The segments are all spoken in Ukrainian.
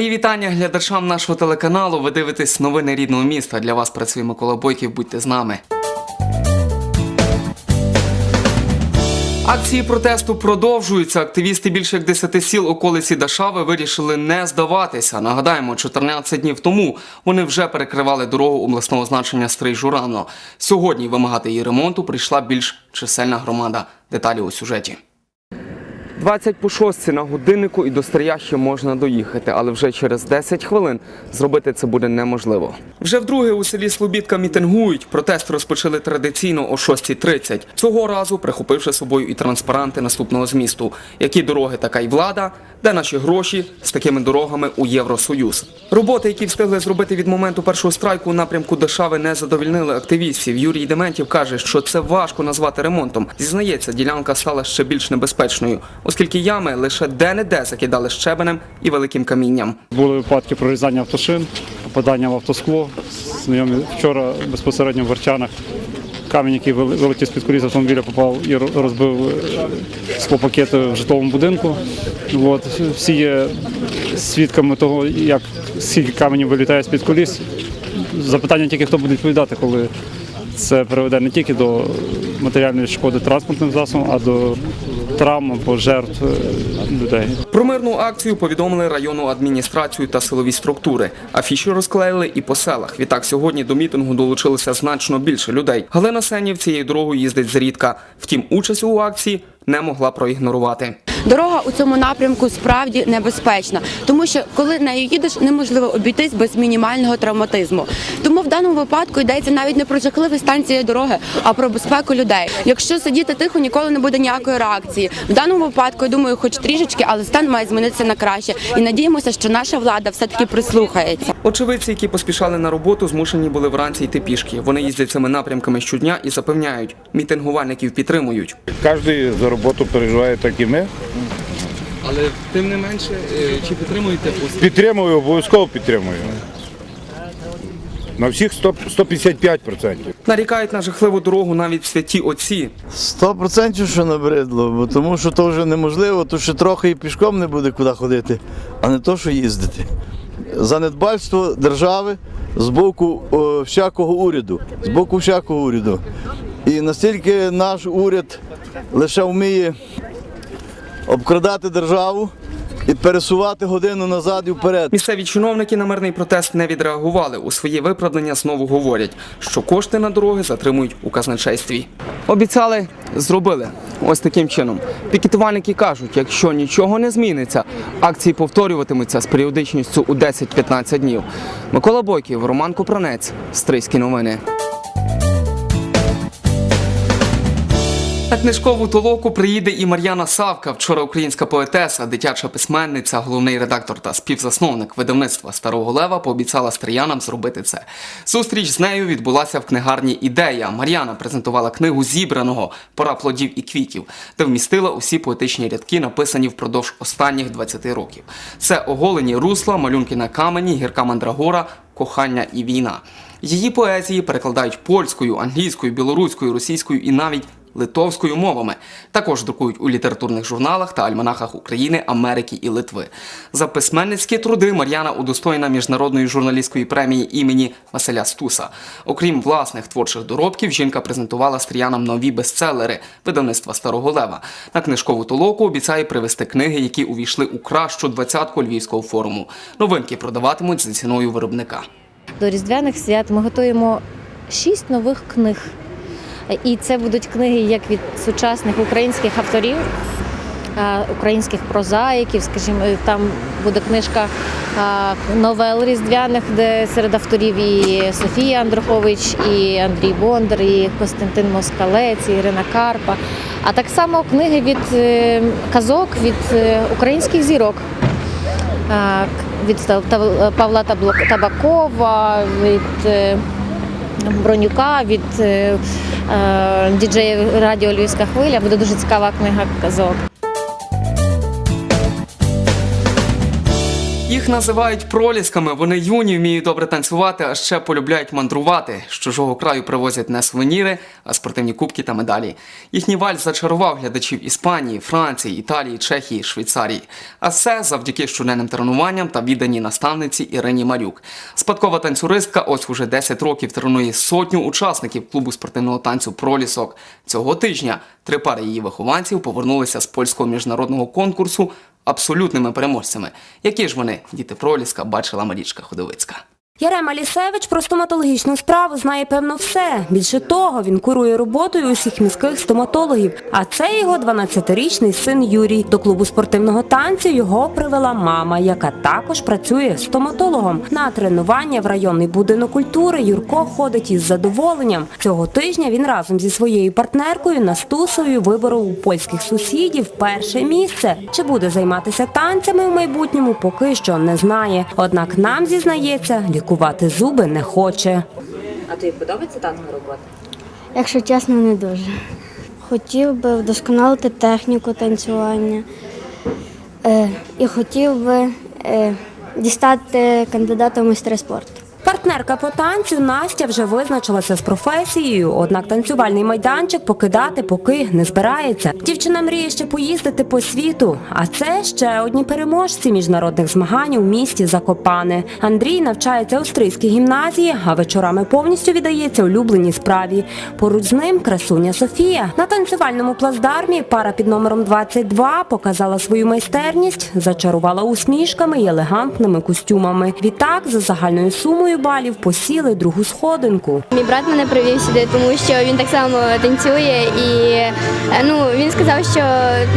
Мої вітання глядачам нашого телеканалу. Ви дивитесь новини рідного міста. Для вас працює Микола Бойків. Будьте з нами. Акції протесту продовжуються. Активісти більше як 10 сіл околиці Дашави вирішили не здаватися. Нагадаємо, 14 днів тому вони вже перекривали дорогу обласного значення Стрий-Журано. Сьогодні вимагати її ремонту прийшла більш чисельна громада. Деталі у сюжеті. 20 по 6 на годиннику і до Стрия ще можна доїхати, але вже через 10 хвилин зробити це буде неможливо. Вже вдруге у селі Слобідка мітингують. Протест розпочали традиційно о 6.30. Цього разу прихопивши собою і транспаранти наступного змісту. Які дороги, така й влада, де наші гроші з такими дорогами у Євросоюз. Роботи, які встигли зробити від моменту першого страйку у напрямку Дешави, не задовільнили активістів. Юрій Дементів каже, що це важко назвати ремонтом. Зізнається, ділянка стала ще більш небезпечною, оскільки ями лише де-не-де закидали щебенем і великим камінням. Були випадки прорізання автошин, попадання в автоскло. Знайомі вчора безпосередньо в Верчанах камінь, який вилетів з-під коліс автомобіля, попав і розбив е, склопакети в житловому будинку. От. Всі є свідками того, як скільки каменів вилітає з-під коліс. Запитання тільки, хто буде відповідати, коли це приведе не тільки до матеріальної шкоди транспортним засобам, а до травм або жертв е, людей. Про мирну акцію повідомили районну адміністрацію та силові структури. Афіші розклеїли і по селах. Відтак сьогодні до мітингу долучилося значно більше людей. Галина Сенів цією дорогою їздить зрідка. Втім, участь у акції не могла проігнорувати. Дорога у цьому напрямку справді небезпечна, тому що коли нею їдеш, неможливо обійтись без мінімального травматизму. Тому в даному випадку йдеться навіть не про жахливі станції дороги, а про безпеку людей. Якщо сидіти тихо, ніколи не буде ніякої реакції. В даному випадку я думаю, хоч трішечки, але стан має змінитися на краще. І надіємося, що наша влада все таки прислухається. Очевидці, які поспішали на роботу, змушені були вранці йти пішки. Вони їздять цими напрямками щодня і запевняють, мітингувальників підтримують. Кожен за роботу переживає, так і ми. Але тим не менше, чи підтримуєте Підтримую, обов'язково підтримую. На всіх 100 155%. нарікають на жахливу дорогу навіть святі отці. Сто процентів, що набридло, бо тому що то вже неможливо, то ще трохи і пішком не буде куди ходити, а не то, що їздити. Занедбальство держави з боку о, всякого уряду, з боку всякого уряду. І настільки наш уряд лише вміє обкрадати державу і пересувати годину назад і вперед. Місцеві чиновники на мирний протест не відреагували. У своє виправдання знову говорять, що кошти на дороги затримують у казначействі. Обіцяли, зробили. Ось таким чином. Пікетувальники кажуть, якщо нічого не зміниться, акції повторюватимуться з періодичністю у 10-15 днів. Микола Бойків, Роман Купранець, Стрийські новини. На книжкову толоку приїде і Мар'яна Савка. Вчора українська поетеса, дитяча письменниця, головний редактор та співзасновник видавництва Старого Лева пообіцяла стріянам зробити це. Зустріч з нею відбулася в книгарні Ідея. Мар'яна презентувала книгу зібраного Пора плодів і квітів, де вмістила усі поетичні рядки, написані впродовж останніх 20 років. Це оголені русла, малюнки на камені, гірка мандрагора, кохання і війна. Її поезії перекладають польською, англійською, білоруською, російською і навіть литовською мовами. Також друкують у літературних журналах та альманахах України, Америки і Литви. За письменницькі труди Мар'яна удостоєна міжнародної журналістської премії імені Василя Стуса. Окрім власних творчих доробків, жінка презентувала стріянам нові бестселери видавництва Старого Лева. На книжкову толоку обіцяє привезти книги, які увійшли у кращу двадцятку львівського форуму. Новинки продаватимуть за ціною виробника. До різдвяних свят ми готуємо шість нових книг. І це будуть книги як від сучасних українських авторів, українських прозаїків. Скажімо, там буде книжка новел різдвяних, де серед авторів і Софія Андрухович, і Андрій Бондар, і Костянтин Москалець, і Ірина Карпа. А так само книги від е, казок від е, українських зірок. Від Павла Табакова, від е, Бронюка, від е, е, діджея Радіо Львівська хвиля. Буде дуже цікава книга казок. Їх називають пролісками. Вони юні, вміють добре танцювати, а ще полюбляють мандрувати. З чужого краю привозять не сувеніри, а спортивні кубки та медалі. Їхній вальс зачарував глядачів Іспанії, Франції, Італії, Чехії, Швейцарії. А все завдяки щоденним тренуванням та відданій наставниці Ірині Марюк. Спадкова танцюристка ось уже 10 років тренує сотню учасників клубу спортивного танцю Пролісок. Цього тижня три пари її вихованців повернулися з польського міжнародного конкурсу абсолютними переможцями. Які ж вони, діти Проліска, бачила Марічка Ходовицька. Ярема Лісевич про стоматологічну справу знає певно все. Більше того, він курує роботою усіх міських стоматологів. А це його 12-річний син Юрій. До клубу спортивного танцю його привела мама, яка також працює стоматологом. На тренування в районний будинок культури Юрко ходить із задоволенням. Цього тижня він разом зі своєю партнеркою Настусою виборов у польських сусідів перше місце. Чи буде займатися танцями в майбутньому, поки що не знає. Однак нам зізнається, лікувати зуби не хоче. А тобі подобається танцова робота? Якщо чесно, не дуже. Хотів би вдосконалити техніку танцювання е, і хотів би е, дістати кандидата в майстри спорту. Партнерка по танцю Настя вже визначилася з професією, однак танцювальний майданчик покидати поки не збирається. Дівчина мріє ще поїздити по світу. А це ще одні переможці міжнародних змагань у місті Закопане. Андрій навчається у австрійській гімназії, а вечорами повністю віддається улюбленій справі. Поруч з ним красуня Софія. На танцювальному плацдармі пара під номером 22 показала свою майстерність, зачарувала усмішками і елегантними костюмами. Відтак, за загальною сумою балів посіли другу сходинку. Мій брат мене привів сюди, тому що він так само танцює, і е, ну він сказав, що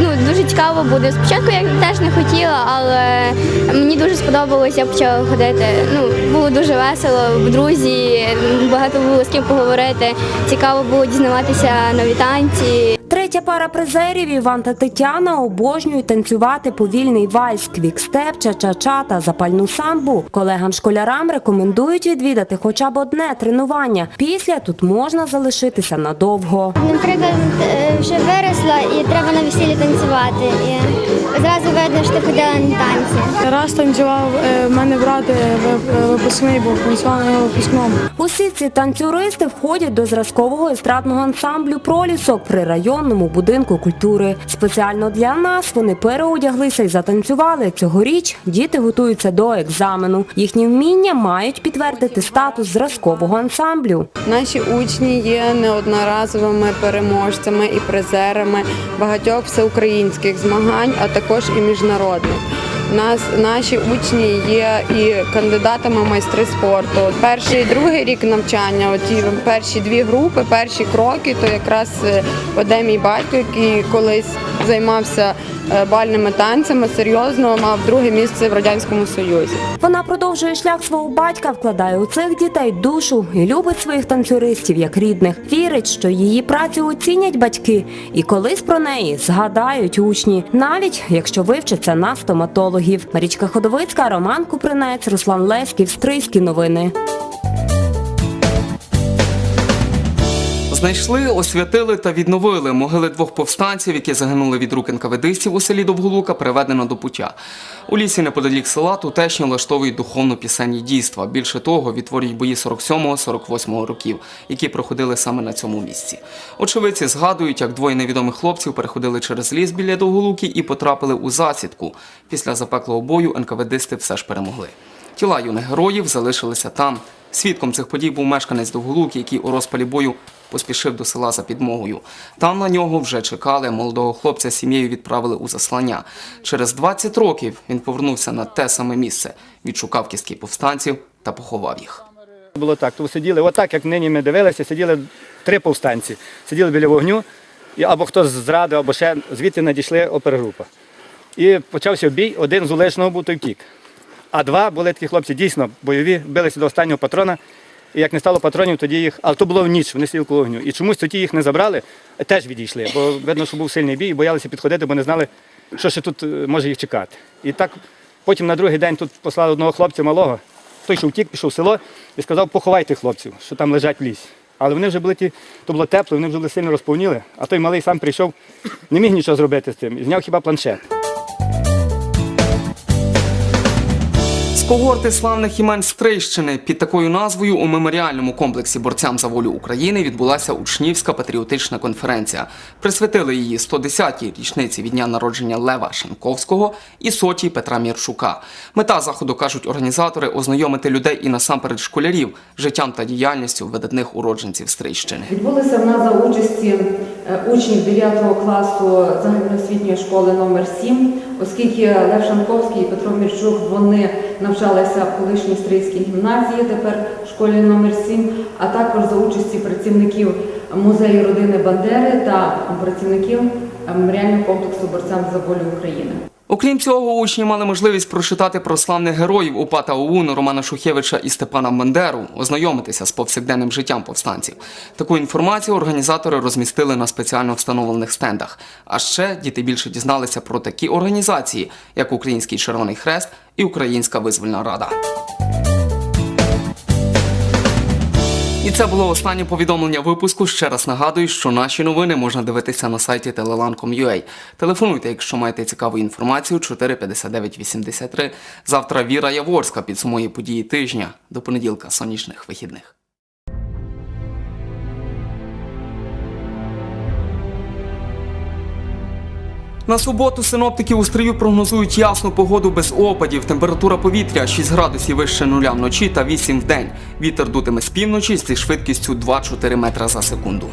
ну дуже цікаво буде. Спочатку я теж не хотіла, але мені дуже сподобалось, я почала ходити. Ну було дуже весело, друзі, багато було з ким поговорити. Цікаво було дізнаватися нові танці. Пара призерів Іван та Тетяна обожнюють танцювати повільний вальс, квікстеп, ча-ча-ча та запальну самбу. Колегам-школярам рекомендують відвідати хоча б одне тренування. Після тут можна залишитися надовго. Наприклад, е, вже виросла і треба на весіллі танцювати. Зразу видно, що ти ходила на танці. Раз танцював, е, в мене брат е, ви- випускний був, танцював на його випускному. Усі ці танцюристи входять до зразкового естрадного ансамблю пролісок при районному будинку культури. Спеціально для нас вони переодяглися і затанцювали. Цьогоріч діти готуються до екзамену. Їхні вміння мають підтвердити статус зразкового ансамблю. Наші учні є неодноразовими переможцями і призерами багатьох всеукраїнських змагань, а також і міжнародних. Нас наші учні є і кандидатами в майстри спорту. Перший другий рік навчання, оті перші дві групи, перші кроки, то якраз веде мій батько, який колись займався е, бальними танцями, серйозно мав друге місце в радянському союзі. Вона продовжує шлях свого батька, вкладає у цих дітей душу і любить своїх танцюристів як рідних. Вірить, що її працю оцінять батьки, і колись про неї згадають учні, навіть якщо вивчаться на стоматологів. Марічка Ходовицька, Роман Купринець, Руслан Леськів, Стрийські новини. Знайшли, освятили та відновили могили двох повстанців, які загинули від рук НКВДистів у селі Довголука, приведено до пуття. У лісі неподалік села тутешні влаштовують духовно-пісенні дійства. Більше того, відтворюють бої 47-48 років, які проходили саме на цьому місці. Очевидці згадують, як двоє невідомих хлопців переходили через ліс біля Довголуки і потрапили у засідку. Після запеклого бою НКВДисти все ж перемогли. Тіла юних героїв залишилися там. Свідком цих подій був мешканець Довголуки, який у розпалі бою поспішив до села за підмогою. Там на нього вже чекали. Молодого хлопця з сім'єю відправили у заслання. Через 20 років він повернувся на те саме місце, відшукав кістки повстанців та поховав їх. Було так, то сиділи, отак, як нині ми дивилися, сиділи три повстанці. Сиділи біля вогню, або хтось зрадив, або ще звідти надійшли опергрупа. І почався бій, один з уличного був той втік. А два були такі хлопці дійсно бойові, билися до останнього патрона. І як не стало патронів, тоді їх. Але то було в ніч, вони сиділи коло вогню. І чомусь тоді їх не забрали, теж відійшли. Бо видно, що був сильний бій, і боялися підходити, бо не знали, що ще тут е, може їх чекати. І так потім на другий день тут послали одного хлопця малого. Той, що втік, пішов в село і сказав, поховайте хлопців, що там лежать в лісі. Але вони вже були ті, то було тепло, вони вже були сильно розповніли, а той малий сам прийшов, не міг нічого зробити з цим, і зняв хіба планшет. Когорти славних імен Стрийщини під такою назвою у меморіальному комплексі борцям за волю України відбулася учнівська патріотична конференція. Присвятили її 110-й річниці від дня народження Лева Шенковського і сотій Петра Мірчука. Мета заходу кажуть організатори ознайомити людей і насамперед школярів життям та діяльністю видатних уродженців Стрийщини. Відбулися в нас за участі учнів 9 класу загальноосвітньої школи номер 7 оскільки Лев Шанковський і Петро Мірчук вони навчалися в колишній стрийській гімназії, тепер в школі номер 7 а також за участі працівників музею родини Бандери та працівників меморіального комплексу борцям за волю України. Окрім цього, учні мали можливість прочитати про славних героїв УПА та Романа Шухевича і Степана Бандеру, ознайомитися з повсякденним життям повстанців. Таку інформацію організатори розмістили на спеціально встановлених стендах. А ще діти більше дізналися про такі організації, як Український Червоний Хрест і Українська Визвольна Рада. І це було останнє повідомлення випуску. Ще раз нагадую, що наші новини можна дивитися на сайті telelan.com.ua. Телефонуйте, якщо маєте цікаву інформацію 45983. Завтра Віра Яворська підсумує події тижня до понеділка сонячних вихідних. На суботу синоптики у стрію прогнозують ясну погоду без опадів. Температура повітря 6 градусів вище нуля вночі та 8 в день. Вітер дутиме з півночі зі швидкістю 2-4 метра за секунду.